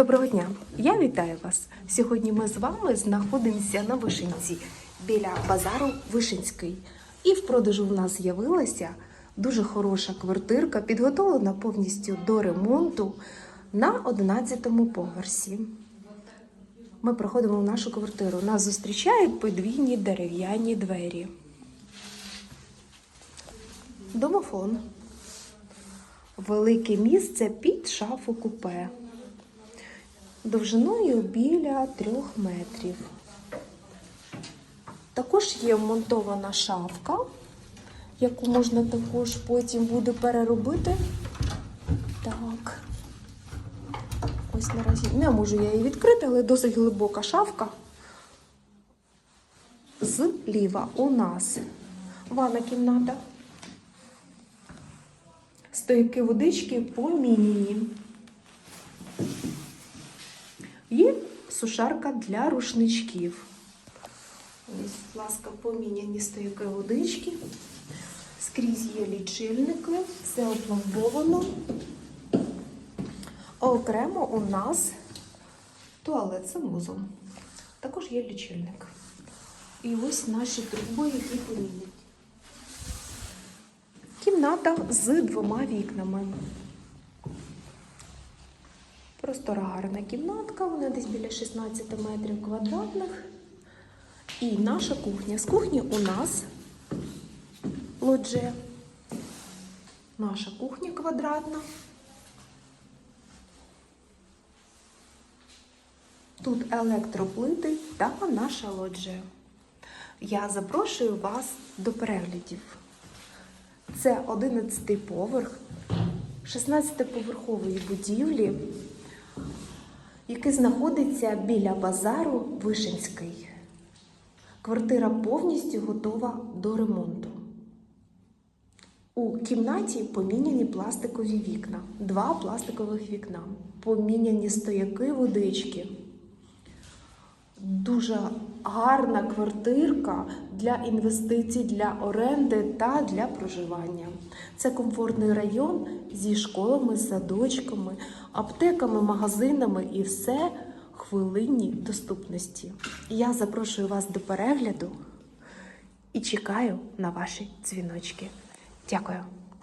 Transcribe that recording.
Доброго дня! Я вітаю вас. Сьогодні ми з вами знаходимося на Вишенці біля базару Вишенський. І в продажу в нас з'явилася дуже хороша квартирка, підготовлена повністю до ремонту на 11-му поверсі. Ми проходимо в нашу квартиру. Нас зустрічають подвійні дерев'яні двері. Домофон. Велике місце під шафу купе. Довжиною біля трьох метрів. Також є вмонтована шафка, яку можна також потім буде переробити. Так. Ось наразі не можу я її відкрити, але досить глибока шафка. Зліва у нас ванна кімната. Стояки водички поміняні. Є сушарка для рушничків. Ось, будь ласка, поміняні стояки водички. Скрізь є лічильники, все опломбовано. Окремо у нас туалет з санвузлом. Також є лічильник. І ось наші труби, які поміняні. Кімната з двома вікнами. Простора гарна кімнатка, вона десь біля 16 метрів квадратних. І наша кухня. З кухні у нас лоджія. Наша кухня квадратна. Тут електроплити та наша лоджія. Я запрошую вас до переглядів. Це 11-й поверх 16-поверхової будівлі, який знаходиться біля базару Вишенський. Квартира повністю готова до ремонту. У кімнаті поміняні пластикові вікна, два пластикових вікна, поміняні стояки водички. Дуже гарна квартирка для інвестицій, для оренди та для проживання. Це комфортний район зі школами, садочками, аптеками, магазинами і все в хвилинній доступності. Я запрошую вас до перегляду і чекаю на ваші дзвіночки. Дякую.